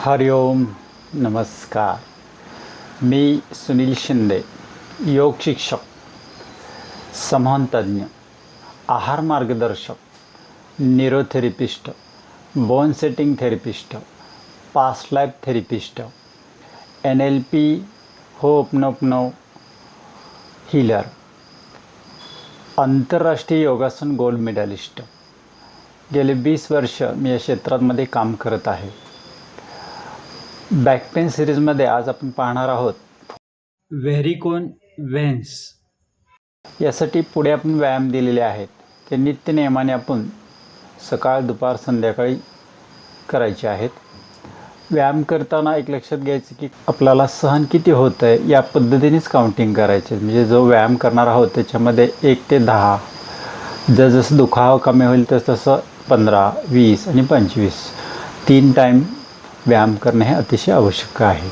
हरिओम नमस्कार. मी सुनील शिंदे योग शिक्षक समानतज्ञ आहार मार्गदर्शक neurotherapist bone setting therapist past life therapist N L P ho'oponopono healer आंतरराष्ट्रीय योगासन गोल्ड मेडलिस्ट गेले वीस वर्ष मी या क्षेत्रामध्ये काम करत आहे. बॅक पेन सिरीजमध्ये आज आपण पाहणार आहोत. व्हेरिकोन व्हेन्स. यासाठी पुढे आपण व्यायाम दिलेले आहेत. ते नित्य नियमाने आपण सकाळ दुपार संध्याकाळी करायचे आहेत. व्यायाम करताना एक लक्षात घ्यायचं की आपल्याला सहन किती होतं आहे या पद्धतीनेच काउंटिंग करायचे. म्हणजे जो व्यायाम करणार आहोत त्याच्यामध्ये एक ते दहा जसजसं दुखावा कमी होईल तस तसं पंधरा वीस आणि पंचवीस. तीन टाईम व्यायाम करणे हे अतिशय आवश्यक आहे.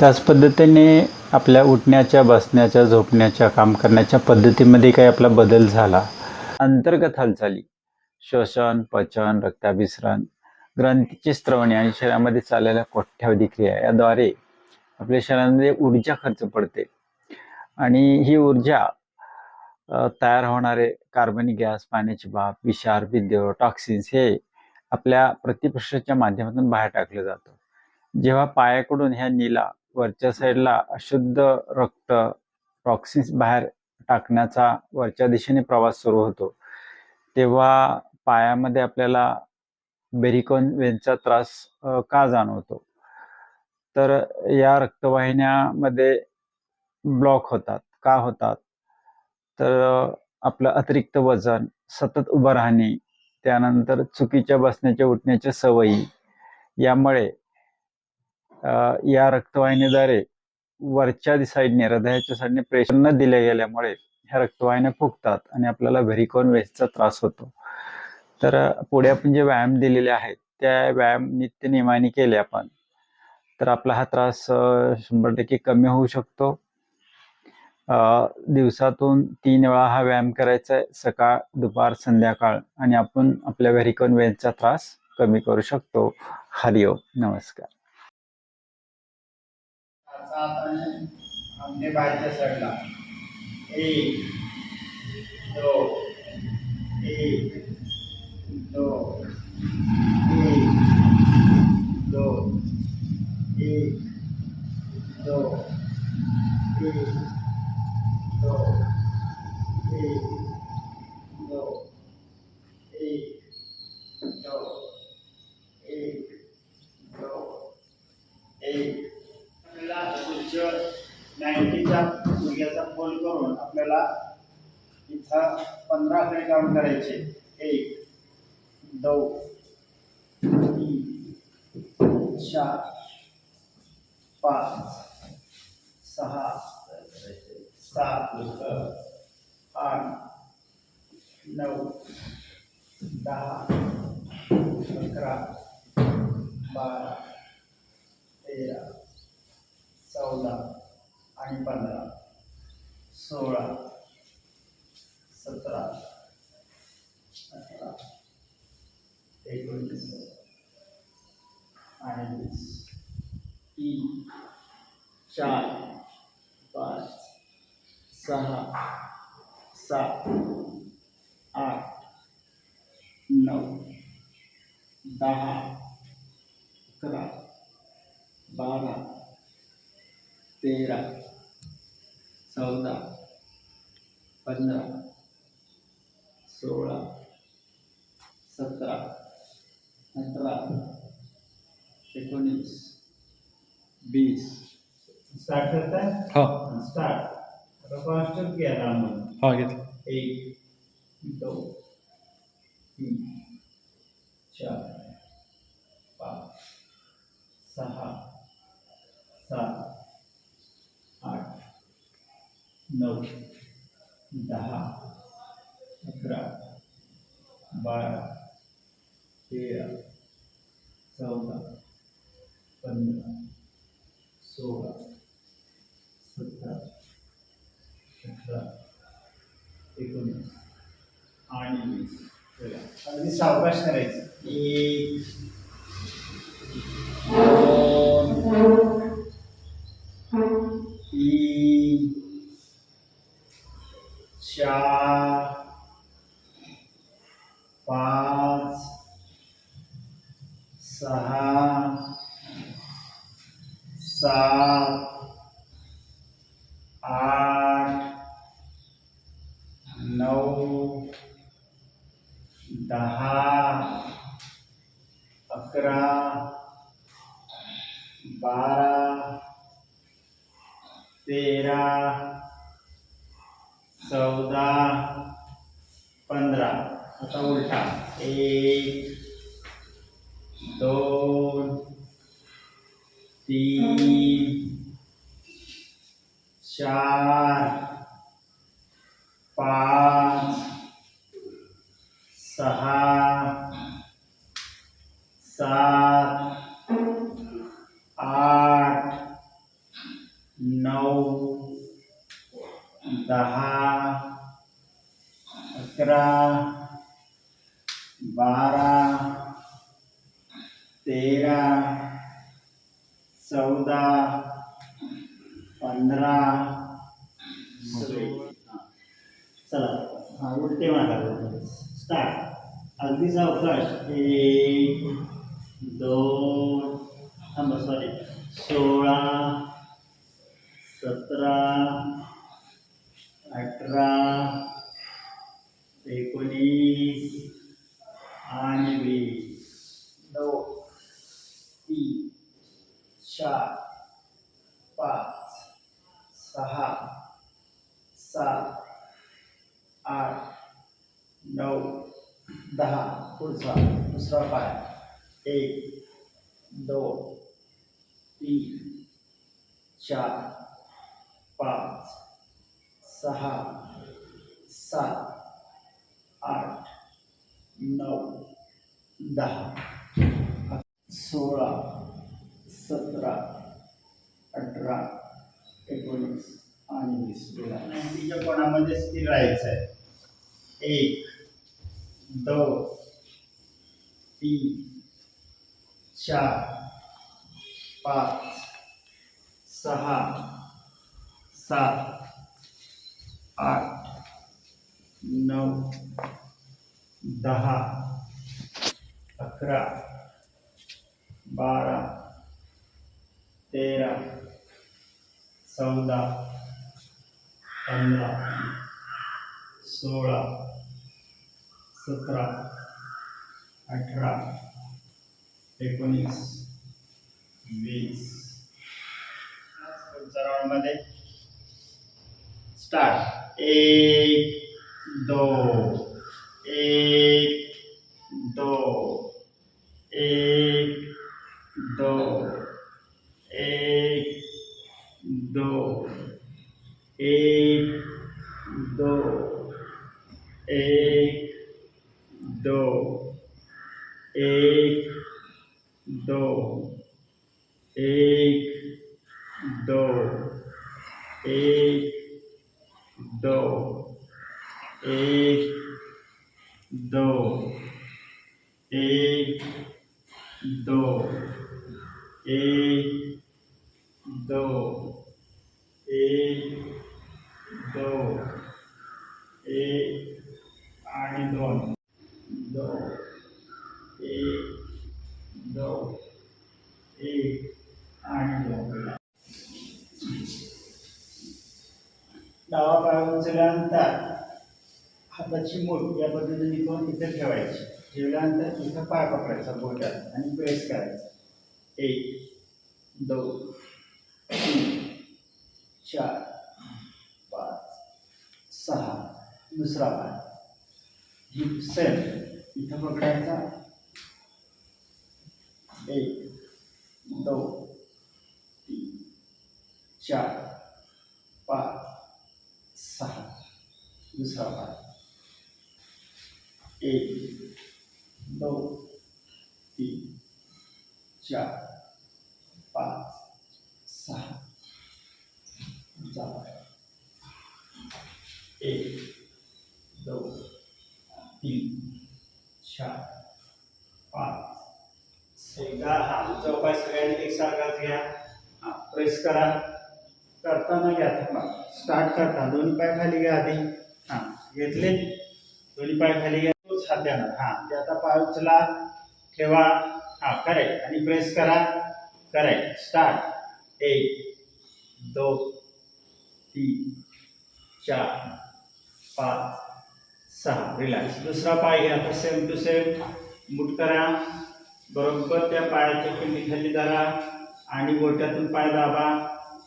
त्याच पद्धतीने आपल्या उठण्याच्या बसण्याच्या झोपण्याच्या काम करण्याच्या पद्धतीमध्ये काही आपला बदल झाला. अंतर्गत हालचाली श्वसन पचन रक्ताभिसरण ग्रंथीची स्त्रवणे आणि शरीरामध्ये चाललेल्या कोठ्यावधी क्रिया याद्वारे आपल्या शरीरामध्ये ऊर्जा खर्च पडते. आणि ही ऊर्जा तयार होणारे कार्बनिक गॅस पाण्याची बाप विषार विद्य टॉक्सिन्स हे आपल्या प्रतिपक्षाच्या माध्यमातून बाहेर टाकलं जातं. जेव्हा पायाकडून ह्या नीला वरच्या साईडला अशुद्ध रक्त टॉक्सिन्स बाहेर टाकण्याचा वरच्या दिशेने प्रवास सुरू होतो तेव्हा पायामध्ये आपल्याला बेरिकोन वेनचा त्रास का जाणवतो? तर या रक्तवाहिन्यामध्ये ब्लॉक होतात. का होतात? तर आपलं अतिरिक्त वजन सतत उभं राहणे त्यानंतर चुकीच्या बसण्याच्या उठण्याच्या सवयी. यामुळे या रक्तवाहिनीद्वारे वरच्या साईडने हृदयाच्या साईडने प्रेशर न दिल्या गेल्यामुळे ह्या रक्तवाहिन्या फुगतात आणि आपल्याला व्हेरिकॉन वेस्टचा त्रास होतो. तर पुढे आपण जे व्यायाम दिलेले आहेत त्या व्यायाम नित्य नियमाने केले आपण. तर आपला हा त्रास शंभर टक्के कमी होऊ शकतो. दिवसातून तीन वेळा हा व्यायाम करायचा आहे सकाळ दुपार संध्याकाळ आणि आपण आपल्या व्हेरिकॉन वेनचा त्रास कमी करू शकतो. हरिओम नमस्कार. सात आणि एक एक एक एक एक दोन एक दोन एक दोन एक दोन एक आपल्याला उच्च नाईन्टीचा मुलग्याचा फोन करून आपल्याला इथं पंधरा आकडे काउंट करायचे. एक दोन तीन चार पाच सहा सात आठ नऊ दहा अकरा बारा तेरा चौदा आणि पंधरा सोळा सत्रह अठारह तीन चार पाँच सहा, सात, आठ नौ दहा अकरा बारह तेरह चौदह पंद्रह सोळा सतरा अठरा एकोणीस वीस. स्टार्ट करताय हो. स्टार्ट आता फास्टच घ्या रामन हो घेतलं. एक दोन तीन चार पाच सहा सात आठ नऊ दहा inicial, baixo direito. E. E. Chá. Paz. Sahá. Sá. Ar. Não. दहा अकरा बारा तेरा चौदा पंधरा. आता उलटा. एक दोन तीन चार पाच सहा सात आठ नऊ दहा अकरा बारा तेरा चौदा पंधरा. चला हा उलटे मारा. स्टार्ट अगदी सावकाश एक दोन थांबा सॉरी सोळा सतरा अठरा एकोणीस आणि वीस नऊ तीन चार पाच सहा सात आठ नऊ दहा पुढचा दुसरा पाय एक दोन तीन चार पाच सहा सात आठ नऊ दहा. सोळा. सतरा अठरा एकोणीस आणि वीस. तिच्या कोणामध्ये स्थिर राहायचं आहे? एक दोन तीन चार पाच सहा सात आठ नऊ दहा अकरा बारा तेरा चौदा पंधरा सोळा सतरा अठरा एकोणीस वीस. पुढच्या राऊंडमध्ये स्टार्ट एक दो एक दो एक दो एक दो एक दो एक दो एक दो एक दो एक दो एक दो एक दो एक दोन एक दोन एक आणि दोन. दोन एक दोन एक आणि दोन. डावा पाय उचलल्यानंतर हाताची मूठ या पद्धतीने करून इथे ठेवायची? ठेवल्यानंतर इथं पाय पकडायचा बोटात आणि प्रेस करायचा. एक दोन चार पाच सहा दुसरा पाय ही सेल इथं पकडायचा. एक दोन तीन चार पाच सहा दुसरा पाय एक दोन तीन चार पाच सहा पाय एक दोन तीन, चार, पाच एकदा हा चौपाय सगळ्यांनी एकसारखाच घ्या हा प्रेस करा करताना घ्या थांबा स्टार्ट करता दोन्ही पाय खाली घ्या आधी। हाँ घेतले दोन्ही पाय खाली घ्या तोच हात देणार हाँ ते आता पाय उचला, ठेवा, हा करेक्ट आणि प्रेस करा करेक्ट स्टार्ट। एक दोन तीन चार पाच सहा. रिलॅक्स दुसरा पाय घ्या. आता सेम टू सेम मूठ करा. बरोबर त्या पायाच्या पिंडीखाली धरा आणि बोटातून पाय दाबा.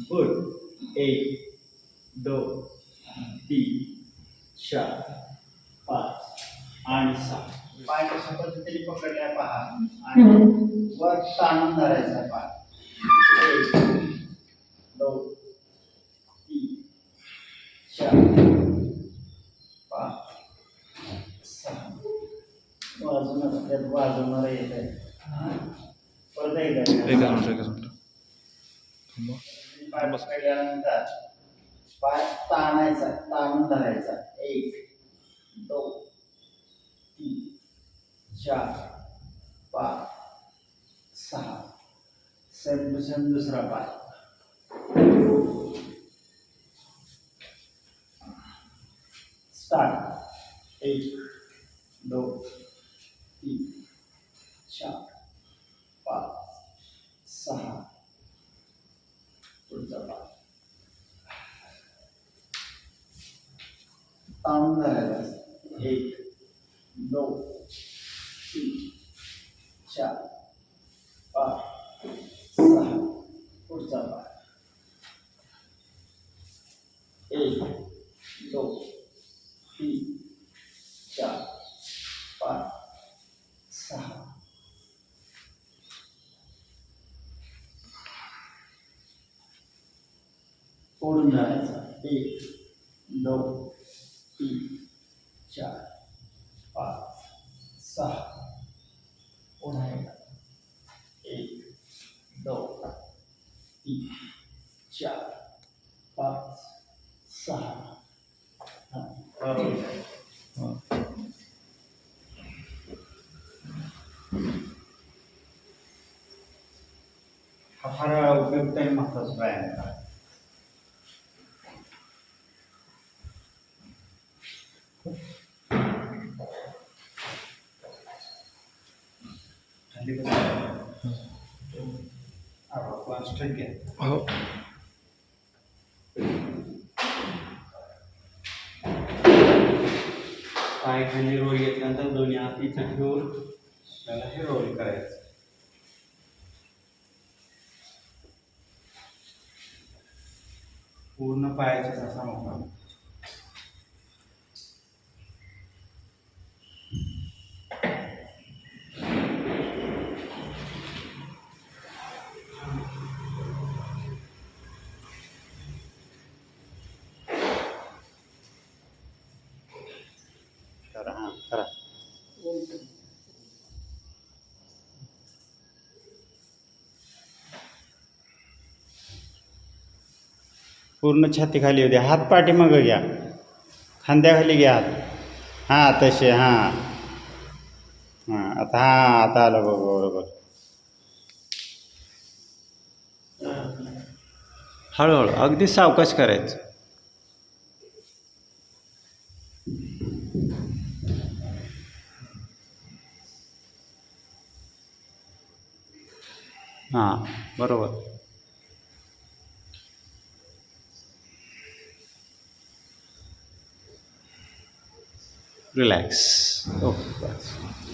गुड एक दोन तीन चार पाच आणि सहा. पाय कशा पद्धतीने पकडलाय पहा. आणि वर ताणून धरायचा पाय एक दोन तीन चार पाच सहा वाजून त्यात वाजवणार येत आहे परत एकदा एकच मिनिट पाय पाय ताणायचा ताणून धरायचा एक दोन तीन चार पाच सहा. सेम टू सेम दुसरा पाय स्टार्ट एक दोन तीन चार पाच सहा पुढचा पाय ताणून धरायचा एक दोन तीन चार पाच सहा पुढचा पाच एक दोन तीन चार पाच सहा. ओढून धरायचा एक दोन तीन चार पाच सहा ओढायला एक दोन तीन चार पाच सहा हा, बरोबर. हा. हा फार उपयुक्त आणि महत्त्वाचा व्यायाम आहे खाली बसा. हा, straight घ्या. हो पाय खाली रोल घेतल्यानंतर दोन्ही हात इथं ठेवून त्याला हे रोल करायचं. पूर्ण पायाचा असा मोकळा पूर्ण छातीखाली होते. हात पाठीमागं घ्या. खांद्याखाली घ्या. हात हां तसे हां. हां आता हां आता आलं बघ बरोबर. हळूहळू अगदी सावकाश करायचं. हां बरोबर. relax. Okay